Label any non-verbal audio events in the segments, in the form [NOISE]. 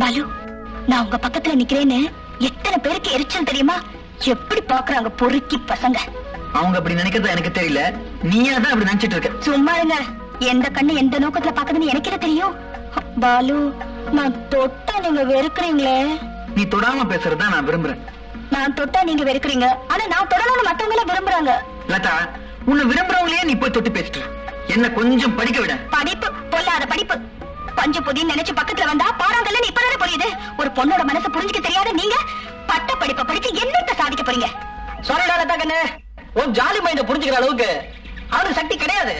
பாலு நான் உங்க பக்கத்துல நிக்கிறேன்னு எத்தனை பேருக்கு எரிச்சல் தெரியுமா? எப்படி பாக்குறாங்க பொறுக்கி பசங்க? அவங்க அப்படி நினைக்கிறது எனக்கு தெரியல. நீயா தான் அப்படி நினைச்சிட்டு இருக்க. சும்மா இருங்க. எந்த கண்ணு எந்த நோக்கத்துல பாக்குதுன்னு எனக்கு தெரியும். பாலு நான் தொட்டா நீங்க வெறுக்கிறீங்களே. நீ தொடாம பேசுறதா நான் விரும்புறேன். நான் தொட்டா நீங்க வெறுக்கிறீங்க. ஆனா நான் தொடணும்னு மத்தவங்க எல்லாம் விரும்புறாங்க. லதா உன்னை விரும்புறவங்களையே நீ போய் தொட்டு பேசிட்டு என்ன கொஞ்சம் படிக்க விட. படிப்பு பொல்லாத படிப்பு. பஞ்சு பொதின்னு நினைச்சு பொண்ணோட மனசை புரிஞ்சுக்க தெரியாத நீங்க பட்ட படிப்பை படிச்சு என்னத்த சாதிக்க போறீங்க? சொல்லடால கண்ணு. உன் ஜாலி மைண்ட புரிஞ்சுக்கிற அளவுக்கு அவனுக்கு சக்தி கிடையாது.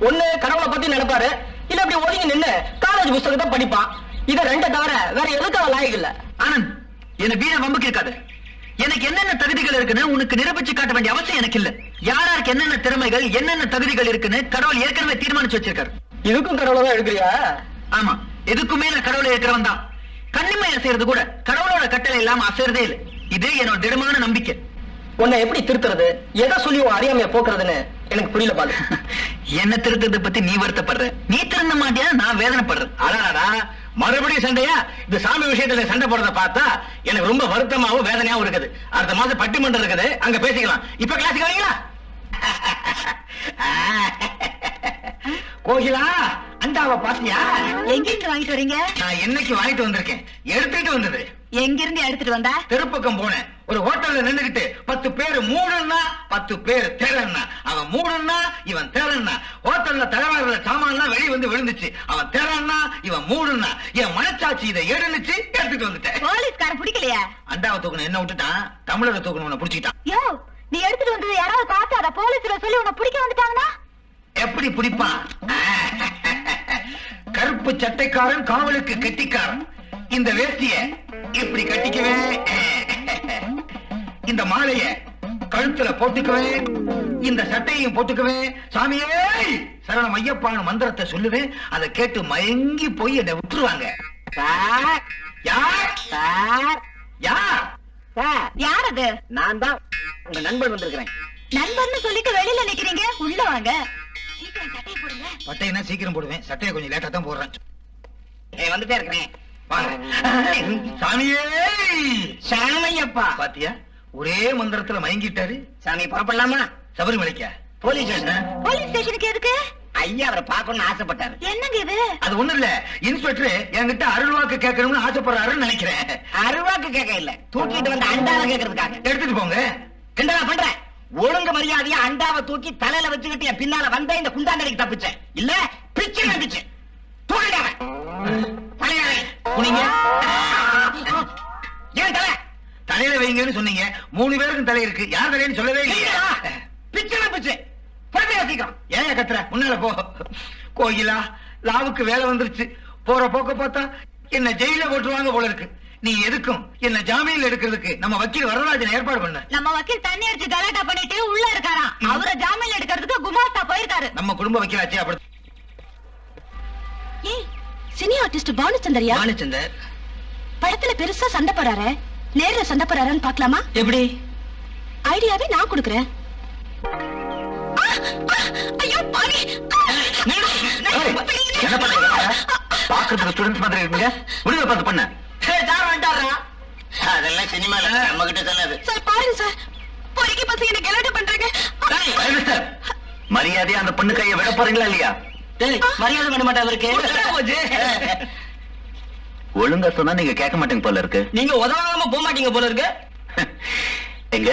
ஒண்ணு கடவுளை பத்தி நினைப்பாரு. இல்ல இப்படி ஒதுங்கி நின்னு காலேஜ் புஸ்தகத்தை படிப்பான். இத ரெண்ட தவிர வேற எதுக்கு அவன் லாயக்கு இல்ல. ஆனந்த் என்ன வீர வம்புக்கு இருக்காது எனக்கு என்னென்ன தகுதிகள் இருக்குன்னு உனக்கு நிரூபிச்சு காட்ட வேண்டிய அவசியம் எனக்கு இல்ல. யாராருக்கு என்னென்ன திறமைகள் என்னென்ன தகுதிகள் இருக்குன்னு கடவுள் ஏற்கனவே தீர்மானிச்சு வச்சிருக்காரு. இதுக்கும் கடவுளை தான் எடுக்கிறியா? ஆமா எதுக்குமே நான் கடவுளை இருக்கிறவன் தான். கண்ணிமை அசைறது கூட கடவுளோட கட்டளை இல்லாம அசைறதே இல்லை. இது என்னோட திடமான நம்பிக்கை. உன்னை எப்படி திருத்துறது? எதை சொல்லி உன் அறியாமைய போக்குறதுன்னு எனக்கு புரியல பாலு. [LAUGHS] என்ன திருத்தத்தை பத்தி நீ வருத்தப்படுற? நீ திருந்த மாட்டியா? நான் வேதனைப்படுறேன். அடாடா மறுபடியும் சண்டையா? இந்த சாமி விஷயத்துல சண்டை போடுறத பார்த்தா எனக்கு ரொம்ப வருத்தமாவும் வேதனையாவும் இருக்குது. அடுத்த மாசம் பட்டிமன்றம் இருக்குது. அங்க பேசிக்கலாம். இப்ப கிளாஸுக்கு வரீங்களா? [LAUGHS] கோகிலா! அண்டாவை பாத்தியா எங்க இருந்து வாங்கிட்டு வரீங்க? நான் என்னைக்கு வாங்கிட்டு வந்திருக்கேன். எடுத்துட்டு வந்தது. எங்க இருந்து எடுத்துட்டு வந்தா? தெருப்பக்கம் போனேன். ஒரு ஹோட்டல்ல நின்னுகிட்டு பத்து பேர் மூணுன்னா பத்து பேர் தேரன்னா. அவன் மூணுன்னா இவன் தேரன்னா. ஹோட்டல்ல தகவல சாமான்லாம் வெளிய வந்து விழுந்துச்சு. அவன் தேரன்னா இவன் மூணுன்னா. என் மனச்சாட்சி இதை எடுனுச்சு எடுத்துட்டு வந்துட்டேன். போலீஸ்கார பிடிக்கலையா? அண்டாவை தூக்கணும் என்ன விட்டுட்டான்? தமிழரை தூக்கணும் உன்னை பிடிச்சிட்டான். யோ நீ எடுத்துட்டு வந்தது யாராவது பார்த்து அத போலீஸ்ல சொல்லி உன்னை பிடிக்க வந்துட்டாங்கன்னா? எப்படி பிடிப்பான்? கருப்பு சட்டைக்காரன் காவலுக்கு கெட்டிக்காரன். இந்த வேஷ்டிய இப்படி கட்டிக்கவே இந்த மாலைய கழுத்துல போட்டுக்குவேன். இந்த சட்டையும் போட்டுக்குவேன். சாமியே சரணம் ஐயப்பான மந்திரத்தை சொல்லுவேன். அதை கேட்டு மயங்கி போய் என்னை விட்டுருவாங்க. சார். யார்? சார். யார்? சார். யார் அது? நான் தான் உங்க நண்பன் வந்திருக்கிறேன். நண்பர்னு சொல்லிட்டு வெளியில நிக்கிறீங்க? உள்ள வாங்க. பட்டைனா சீக்கிரம் போடுவேன்? சட்டையை கொஞ்சம் லேட்டா தான் போடுறேன். ஏய், வந்துட்டே இருக்கிறேன். சாமியே! சாமையப்பா. பாத்தியா? ஒரே மந்திரத்துல மயங்கிட்டாரு. சாமி புறப்படலாமா? சபரிமலைக்கா போலீஸ் ஸ்டேஷன். போலீஸ் ஸ்டேஷனுக்கு எதுக்கு? ஐயா அவரை பார்க்கணும்னு ஆசைப்பட்டாரு. என்னங்க இது? அது ஒண்ணு இல்ல. இன்ஸ்பெக்டர் என்கிட்ட அருள்வாக்கு கேட்கணும்னு ஆசைப்படுறாருன்னு நினைக்கிறேன். அருவாக்கு கேட்க இல்ல. தூக்கிட்டு வந்த அண்டாவை கேட்கறதுக்காக. எடுத்துட்டு போங்க. மரியாதையா அண்டாவை தூக்கி தலையில வச்சுக்கிட்டு என் பின்னால வந்த இந்த குண்டாண்டடிக்கு தப்பிச்சேன். இல்ல பிச்சு வந்துச்சு. தூக்கிட்டாங்க குனிங்க. ஏன் தலை? தலையில வைங்கன்னு சொன்னீங்க. மூணு பேருக்கும் தலை இருக்கு. யார் தலைன்னு சொல்லவே இல்லையா. பிச்சு பிச்சு புறப்பே சீக்கிரம். ஏன் கத்துற? முன்னால போ. கோயிலா லாவுக்கு வேலை வந்துருச்சு. போற போக்க பார்த்தா என்ன ஜெயில போட்டுருவாங்க போல இருக்கு. நீ எதுக்கும் என்ன ஜாமீன்ல எடுக்கிறதுக்கு நம்ம வக்கீல் வரராஜன் ஏற்பாடு பண்ண. நம்ம வக்கீல் தண்ணி அடிச்சு கலாட்டா பண்ணிட்டு உள்ள இருக்காராம் அவரை ஜாமீன் எடுக்கிறதுக்கு குமாஸ்தா போயிருக்காரு. நம்ம குடும்ப வக்கீலாச்சே அப்படி. ஏய் சினி ஆர்டிஸ்ட் பானுச்சந்தரியா? பானுச்சந்தர். படத்துல பெருசா சண்டை போறாரு நேர்ல சண்டை போறாருன்னு பாக்கலாமா எப்படி? ஐடியாவே நான் கொடுக்கறேன். ஐயோ பாவி. என்ன? பண்றீங்க ஸ்டூடெண்ட்ஸ் மாதிரி இருக்கீங்க. முடிவை பார்த்து பண்ண. அதெல்லாம் சினிமால நம்ம கிட்ட சொல்லாது சார் பாருங்க சார். பொறுக்கி பசங்க என்ன கலாட்டா பண்றாங்க? மிஸ்டர் மரியாதையா அந்த பொண்ணு கையை விட போறீங்களா இல்லையா? டேய் மரியாதை பண்ண மாட்டா அவருக்கு. ஒழுங்கா சொன்னா நீங்க கேட்க மாட்டீங்க போல இருக்கு. நீங்க உதவாம போக மாட்டீங்க போல இருக்கு. எங்க?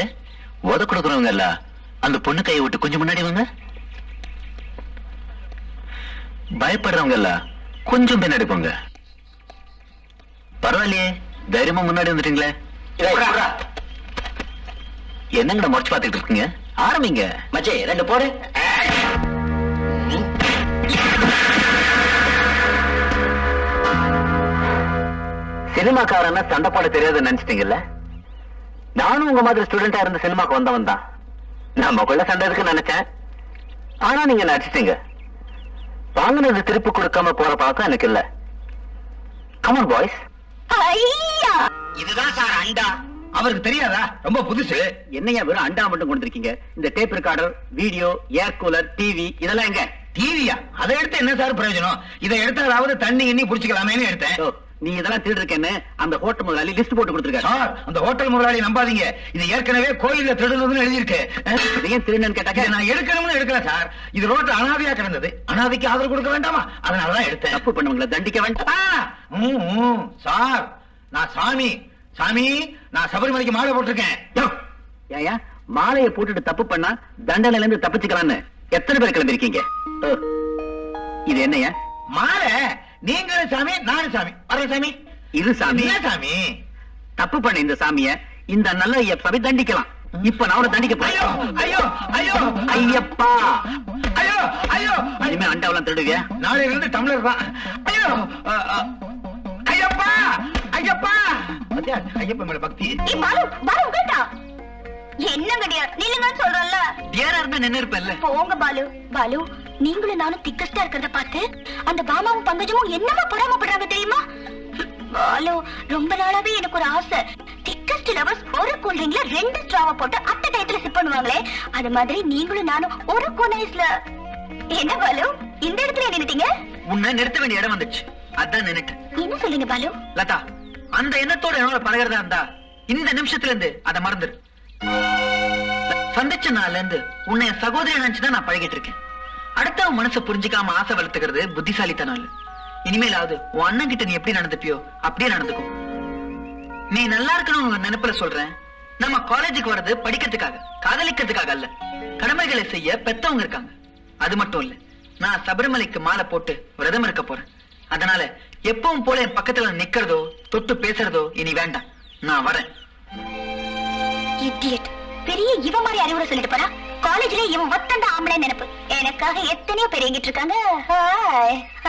உத கொடுக்கறவங்க இல்ல. அந்த பொண்ணு கையை விட்டு கொஞ்சம் முன்னாடி வாங்க. பயப்படுறவங்க இல்ல. கொஞ்சம் பின்னாடி போங்க. பரவாயில்லையே. தைரியமா முன்னாடி வந்துட்டீங்களே. என்னங்கடா முறைச்சு பார்த்துட்டு இருக்கீங்க? ஆரம்பிங்க. மச்சி ரெண்டு போடு. சினிமாக்காரன்னா சண்டை போட தெரியாதுன்னு நினைச்சிட்டீங்கல்ல? நானும் உங்க மாதிரி ஸ்டூடெண்டா இருந்த சினிமாக்கு வந்தவன் தான். நமக்குள்ள சண்டை இருக்குன்னு நினைச்சேன். ஆனா நீங்க நடிச்சிட்டீங்க வாங்கினது திருப்பி கொடுக்காம போற பழக்கம் எனக்கு இல்ல. கமன் பாய்ஸ் இதுதான் சார் அண்டா. அவருக்கு தெரியாதா? ரொம்ப புதுசு. என்னையா வெறும் அண்டா மட்டும் கொடுத்திருக்கீங்க இந்த tape recorder video air cooler TV இதெல்லாம் எங்க? டிவியா அதை எடுத்து என்ன சார் பிரயோஜனம்? இதை எடுத்தாலாவது தண்ணி இன்னி புடிச்சுக்கலாமேன்னு எடுத்தேன். நீ இதெல்லாம் திருடு இருக்கேன்னு அந்த ஹோட்டல் முதலாளி லிஸ்ட் போட்டு கொடுத்துருக்காரு. சார் அந்த ஹோட்டல் முதலாளி நம்பாதீங்க. இது ஏற்கனவே கோயில்ல திருடுனதுன்னு எழுதியிருக்கு. ஏன் திருடன்னு கேட்டாக்க? நான் எடுக்கணும்னு எடுக்கல சார். இது ரோட்ல அனாதையா கிடந்தது. அனாதைக்கு ஆதரவு கொடுக்க வேண்டாமா? அதனாலதான் எடுத்தேன். தப்பு பண்ணவங்களை? தண்டிக்க வேண்டாம். சார். நான் சாமி. சாமி நான் சபரிமலைக்கு மாலை போட்டிருக்கேன். ஏயா மாலையை போட்டுட்டு தப்பு பண்ணா தண்டனையில இருந்து தப்பிச்சுக்கலாம்னு எத்தனை பேர் கிளம்பிருக்கீங்க இது என்னையா மாலை. நீங்களும் சாமி நானும் சாமி. வர சாமி. இது சாமி. சாமி? தப்பு பண்ண இந்த சாமிய இந்த நல்ல ஐயப்பாவை தண்டிக்கலாம். இப்ப நான் அவனை தண்டிக்க போறேன். ஐயோ ஐயோ ஐயப்பா! ஐயோ ஐயோ. இனிமே அண்டாவெல்லாம் திருடுவியா? நாளையில இருந்து டம்ளர் தான். ஐயோ பாத்தியா, ஐயப்பா மேல பக்தி. என்னங்க டியர் நில்லுங்கன்னு சொல்றேன்ல டியரா இருந்தா நின்னு இருப்பேன்ல. போங்க பாலு. பாலு நீங்களும் நானும் திக்கஸ்டா இருக்கிறத பார்த்து அந்த பாமாவும் பங்கஜமும் என்னமா பொறாமப்படுறாங்க தெரியுமா? பாலு ரொம்ப நாளாவே எனக்கு ஒரு ஆசை. திக்கஸ்ட் லவர்ஸ் ஒரு கூல்ட்ரிங்க்ல ரெண்டு ஸ்ட்ராவ போட்டு அட்ட டயத்துல சிப் பண்ணுவாங்களே. அது மாதிரி நீங்களும் நானும் ஒரு கோனைஸ்ல. என்ன பாலு? இந்த இடத்துல நின்னுட்டீங்க? உன்னை நிறுத்த வேண்டிய இடம் வந்துச்சு அதான் நின்னுட்டேன். என்ன சொல்லுங்க பாலு? லதா அந்த எண்ணத்தோட என்னோட பழகிறதா இருந்தா இந்த நிமிஷத்துல இருந்து அதை மறந்துரு. சந்திச்ச நாள்ல இருந்து உன்னை சகோதரி நினைச்சுதான் நான் பழகிட்டு இருக்கேன். அடுத்தவன் மனசை புரிஞ்சுக்காம ஆசை வளர்த்துக்கிறது புத்திசாலித்தனம் இல்ல. இனிமேலாவது உன் அண்ணன் கிட்ட நீ எப்படி நடந்துப்பியோ அப்படியே நடந்துக்கும் நீ நல்லா இருக்கணும்னு நினைப்புல சொல்றேன். நம்ம காலேஜுக்கு வர்றது படிக்கிறதுக்காக காதலிக்கிறதுக்காக அல்ல. கடமைகளை செய்ய பெத்தவங்க இருக்காங்க. அது மட்டும் இல்ல நான் சபரிமலைக்கு மாலை போட்டு விரதம் இருக்க போறேன். அதனால எப்பவும் போல என் பக்கத்துல நிக்கிறதோ தொட்டு பேசுறதோ இனி வேண்டாம். நான் வரேன். இடியட் பெரிய இவ மாதிரி அறிவுரை சொல்லிட்டு போனா காலேஜ்ல இவன் ஒத்தந்த ஆம்பளை நினைப்பு. எனக்காக எத்தனையோ பேர் எங்கிட்டு இருக்காங்க. ஹாய்